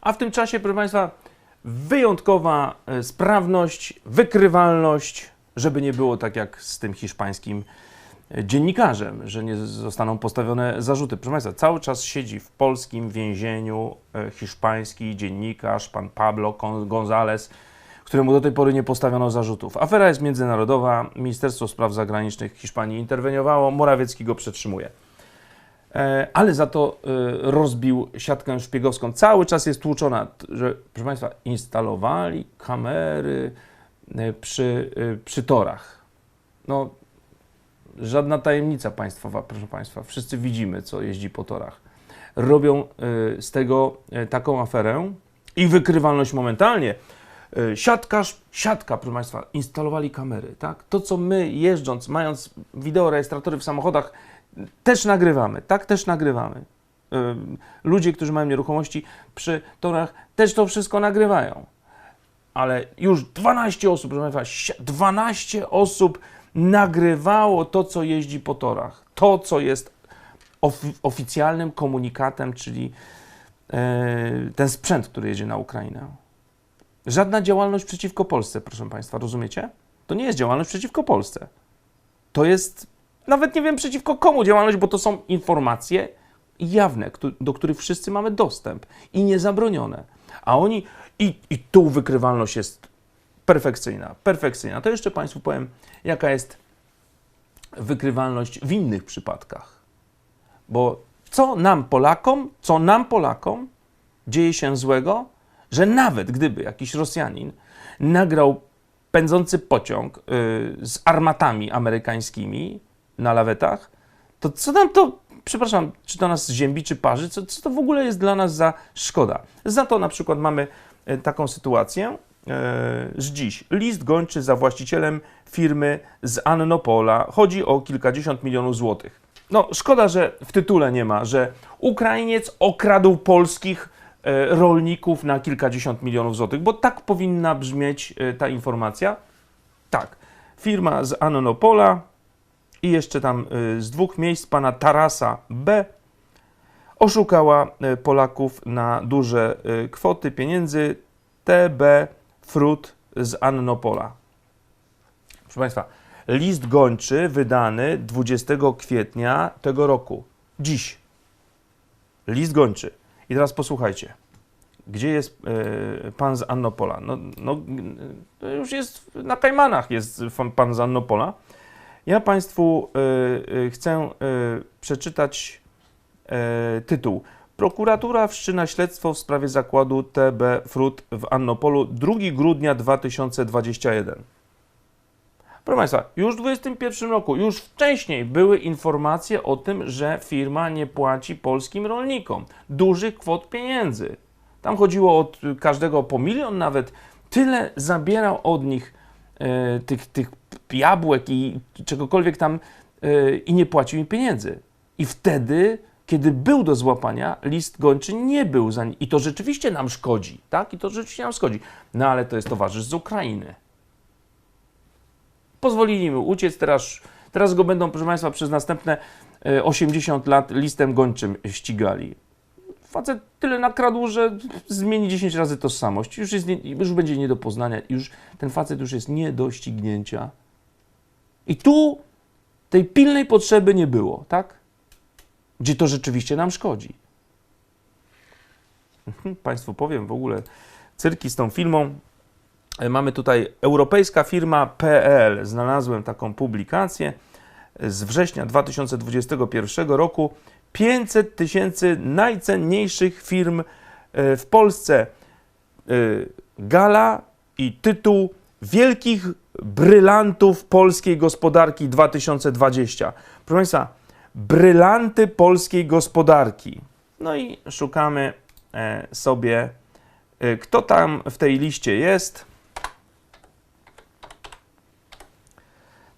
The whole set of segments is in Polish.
A w tym czasie, proszę Państwa, wyjątkowa e, sprawność, wykrywalność, żeby nie było tak jak z tym hiszpańskim e, dziennikarzem, że nie zostaną postawione zarzuty. Proszę Państwa, cały czas siedzi w polskim więzieniu e, hiszpański dziennikarz, pan Pablo González, któremu do tej pory nie postawiono zarzutów. Afera jest międzynarodowa, Ministerstwo Spraw Zagranicznych Hiszpanii interweniowało, Morawiecki go przetrzymuje. E, ale za to e, rozbił siatkę szpiegowską. Cały czas jest tłuczona, że, proszę Państwa, instalowali kamery e, przy, przy torach. No, żadna tajemnica państwowa, proszę Państwa. Wszyscy widzimy, co jeździ po torach. Robią z tego taką aferę i wykrywalność momentalnie. Siatkarz, siatka, proszę Państwa, instalowali kamery, tak? To, co my jeżdżąc, mając wideorejestratory w samochodach, też nagrywamy, tak? Też nagrywamy. Ludzie, którzy mają nieruchomości przy torach, też to wszystko nagrywają. Ale już 12 osób, proszę Państwa, si- 12 osób nagrywało to, co jeździ po torach. To, co jest ofi- oficjalnym komunikatem, czyli e, ten sprzęt, który jedzie na Ukrainę. Żadna działalność przeciwko Polsce, proszę Państwa, rozumiecie? To nie jest działalność przeciwko Polsce. To jest, nawet nie wiem przeciwko komu działalność, bo to są informacje jawne, do których wszyscy mamy dostęp i niezabronione. A oni, i, i tu wykrywalność jest perfekcyjna, perfekcyjna. To jeszcze Państwu powiem, jaka jest wykrywalność w innych przypadkach. Bo co nam Polakom, co nam Polakom dzieje się złego, że nawet gdyby jakiś Rosjanin nagrał pędzący pociąg y, z armatami amerykańskimi na lawetach, to co nam to, przepraszam, czy to nas ziębi, czy parzy, co, co to w ogóle jest dla nas za szkoda? Za to na przykład mamy y, taką sytuację, y, że dziś list gończy za właścicielem firmy z Annopola. Chodzi o kilkadziesiąt milionów złotych. No, szkoda, że w tytule nie ma, że Ukrainiec okradł polskich e, rolników na kilkadziesiąt milionów złotych, bo tak powinna brzmieć e, ta informacja. Tak, firma z Annopola i jeszcze tam e, z dwóch miejsc pana Tarasa B oszukała e, Polaków na duże e, kwoty pieniędzy TB Frut z Annopola. Proszę Państwa, list gończy wydany 20 kwietnia tego roku. Dziś. List gończy. I teraz posłuchajcie. Gdzie jest pan z Annopola? No, no, już jest na Kajmanach jest pan z Annopola. Ja Państwu e, e, chcę e, przeczytać tytuł. Prokuratura wszczyna śledztwo w sprawie zakładu TB Frut w Annopolu 2 grudnia 2021. Proszę Państwa, już w 2021 roku, już wcześniej były informacje o tym, że firma nie płaci polskim rolnikom dużych kwot pieniędzy. Tam chodziło od każdego po milion nawet. Tyle zabierał od nich e, tych, tych jabłek i czegokolwiek tam e, i nie płacił im pieniędzy. I wtedy, kiedy był do złapania, list gończy nie był za I to rzeczywiście nam szkodzi, tak? I to rzeczywiście nam szkodzi. No ale to jest towarzysz z Ukrainy pozwolili mu uciec, teraz, teraz go będą, proszę Państwa, przez następne e, 80 lat listem gończym ścigali. Facet tyle nakradł, że zmieni 10 razy tożsamość. Już, jest nie, już będzie nie do poznania. Już, ten facet już jest nie do ścignięcia. I tu tej pilnej potrzeby nie było, tak? Gdzie to rzeczywiście nam szkodzi. Mhm, Państwu powiem w ogóle cyrki z tą filmą. E, Mamy tutaj europejska firma PL. Znalazłem taką publikację z września 2021 roku. 500 tysięcy najcenniejszych firm e, w Polsce. E, Gala i tytuł Wielkich brylantów polskiej gospodarki 2020. Proszę Państwa, brylanty polskiej gospodarki. No i szukamy e, sobie, e, kto tam w tej liście jest.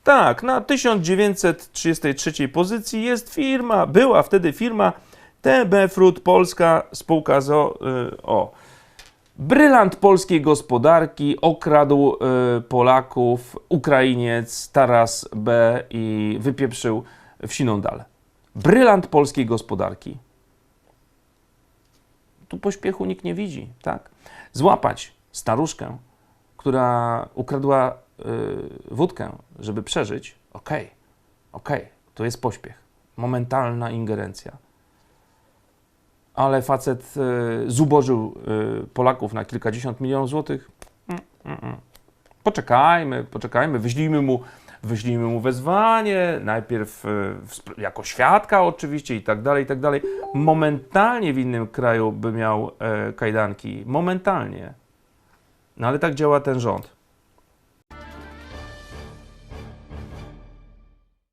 Tak, na 1933 pozycji jest firma, była wtedy firma TB Fruit Polska, spółka z o, y, o. Brylant polskiej gospodarki okradł y, Polaków, Ukrainiec Taras B i wypieprzył w siną dal. Brylant polskiej gospodarki. tu pośpiechu nikt nie widzi, tak? Złapać staruszkę, która ukradła y, wódkę, żeby przeżyć, okej, okej, to jest pośpiech, momentalna ingerencja. Ale facet y, zubożył y, Polaków na kilkadziesiąt milionów złotych. Mm, mm, mm. Poczekajmy, poczekajmy, wyślijmy mu, wyślijmy mu wezwanie, najpierw y, jako świadka oczywiście i tak dalej, i tak dalej. Momentalnie w innym kraju by miał e, kajdanki, momentalnie. No ale tak działa ten rząd.